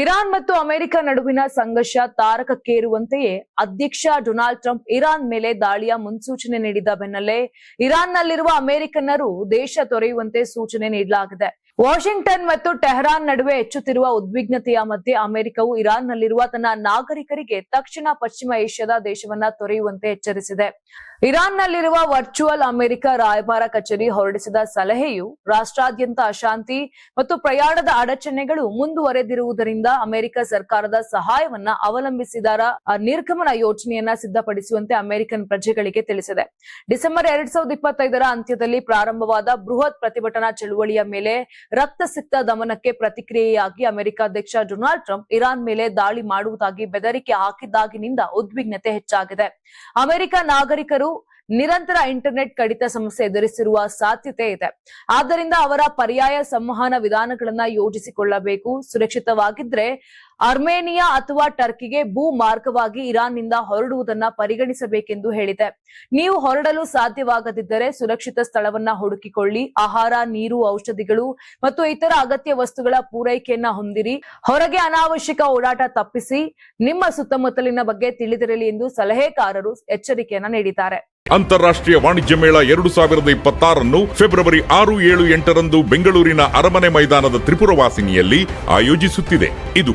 Iran ಮತ್ತು America ನಡುವಿನ ಸಂಘರ್ಷ ತಾರಕಕ್ಕೇರುವಂತೆಯೇ ಅಧ್ಯಕ್ಷ ಡೊನಾಲ್ಡ್ ಟ್ರಂಪ್ ಇರಾನ್ ಮೇಲೆ ದಾಳಿಯ ಮುನ್ಸೂಚನೆ ನೀಡಿದ ಬೆನ್ನಲ್ಲೇ ಇರಾನ್ನಲ್ಲಿರುವ ಅಮೆರಿಕನ್ನರು ದೇಶ ತೊರೆಯುವಂತೆ ಸೂಚನೆ ನೀಡಲಾಗಿದೆ. ವಾಷಿಂಗ್ಟನ್ ಮತ್ತು ಟೆಹರಾನ್ ನಡುವೆ ಹೆಚ್ಚುತ್ತಿರುವ ಉದ್ವಿಗ್ನತೆಯ ಮಧ್ಯೆ ಅಮೆರಿಕವು ಇರಾನ್ನಲ್ಲಿರುವ ತನ್ನ ನಾಗರಿಕರಿಗೆ ತಕ್ಷಣ ಪಶ್ಚಿಮ ಏಷ್ಯಾದ ದೇಶವನ್ನ ತೊರೆಯುವಂತೆ ಎಚ್ಚರಿಸಿದೆ. ಇರಾನ್ನಲ್ಲಿರುವ ವರ್ಚುವಲ್ ಅಮೆರಿಕ ರಾಯಭಾರ ಕಚೇರಿ ಹೊರಡಿಸಿದ ಸಲಹೆಯು ರಾಷ್ಟ್ರಾದ್ಯಂತ ಅಶಾಂತಿ ಮತ್ತು ಪ್ರಯಾಣದ ಅಡಚಣೆಗಳು ಮುಂದುವರೆದಿರುವುದರಿಂದ ಅಮೆರಿಕ ಸರ್ಕಾರದ ಸಹಾಯವನ್ನ ಅವಲಂಬಿಸಿದಾರ ನಿರ್ಗಮನ ಯೋಜನೆಯನ್ನ ಸಿದ್ಧಪಡಿಸುವಂತೆ ಅಮೆರಿಕನ್ ಪ್ರಜೆಗಳಿಗೆ ತಿಳಿಸಿದೆ. ಡಿಸೆಂಬರ್ ಎರಡ್ ಸಾವಿರದ ಅಂತ್ಯದಲ್ಲಿ ಪ್ರಾರಂಭವಾದ ಬೃಹತ್ ಪ್ರತಿಭಟನಾ ಚಳುವಳಿಯ ಮೇಲೆ ರಕ್ತಸಿಕ್ತ ದಮನಕ್ಕೆ ಪ್ರತಿಕ್ರಿಯೆಯಾಗಿ ಅಮೆರಿಕ ಅಧ್ಯಕ್ಷ ಡೊನಾಲ್ಡ್ ಟ್ರಂಪ್ ಇರಾನ್ ಮೇಲೆ ದಾಳಿ ಮಾಡುವುದಾಗಿ ಬೆದರಿಕೆ ಹಾಕಿದ್ದಾಗಿನಿಂದ ಉದ್ವಿಗ್ನತೆ ಹೆಚ್ಚಾಗಿದೆ. ಅಮೆರಿಕ ನಾಗರಿಕರು ನಿರಂತರ ಇಂಟರ್ನೆಟ್ ಕಡಿತ ಸಮಸ್ಯೆ ಎದುರಿಸಿರುವ ಸಾಧ್ಯತೆ ಇದೆ. ಆದ್ದರಿಂದ ಅವರ ಪರ್ಯಾಯ ಸಂವಹನ ವಿಧಾನಗಳನ್ನ ಯೋಜಿಸಿಕೊಳ್ಳಬೇಕು. ಸುರಕ್ಷಿತವಾಗಿದ್ರೆ ಅರ್ಮೇನಿಯಾ ಅಥವಾ ಟರ್ಕಿಗೆ ಭೂ ಮಾರ್ಗವಾಗಿ ಇರಾನ್ನಿಂದ ಹೊರಡುವುದನ್ನ ಪರಿಗಣಿಸಬೇಕೆಂದು ಹೇಳಿದೆ. ನೀವು ಹೊರಡಲು ಸಾಧ್ಯವಾಗದಿದ್ದರೆ ಸುರಕ್ಷಿತ ಸ್ಥಳವನ್ನ ಹುಡುಕಿಕೊಳ್ಳಿ. ಆಹಾರ, ನೀರು, ಔಷಧಿಗಳು ಮತ್ತು ಇತರ ಅಗತ್ಯ ವಸ್ತುಗಳ ಪೂರೈಕೆಯನ್ನ ಹೊಂದಿರಿ. ಹೊರಗೆ ಅನಾವಶ್ಯಕ ಓಡಾಟ ತಪ್ಪಿಸಿ. ನಿಮ್ಮ ಸುತ್ತಮುತ್ತಲಿನ ಬಗ್ಗೆ ತಿಳಿದಿರಲಿ ಎಂದು ಸಲಹೆಕಾರರು ಎಚ್ಚರಿಕೆಯನ್ನ ನೀಡಿದ್ದಾರೆ. ಅಂತಾರಾಷ್ಟ್ರೀಯ ವಾಣಿಜ್ಯ ಮೇಳ ಎರಡು ಸಾವಿರದ ಇಪ್ಪತ್ತಾರನ್ನು ಫೆಬ್ರವರಿ ಆರು, ಏಳು, ಎಂಟರಂದು ಬೆಂಗಳೂರಿನ ಅರಮನೆ ಮೈದಾನದ ತ್ರಿಪುರವಾಸಿನಿಯಲ್ಲಿ ಆಯೋಜಿಸುತ್ತಿದೆ. ಇದು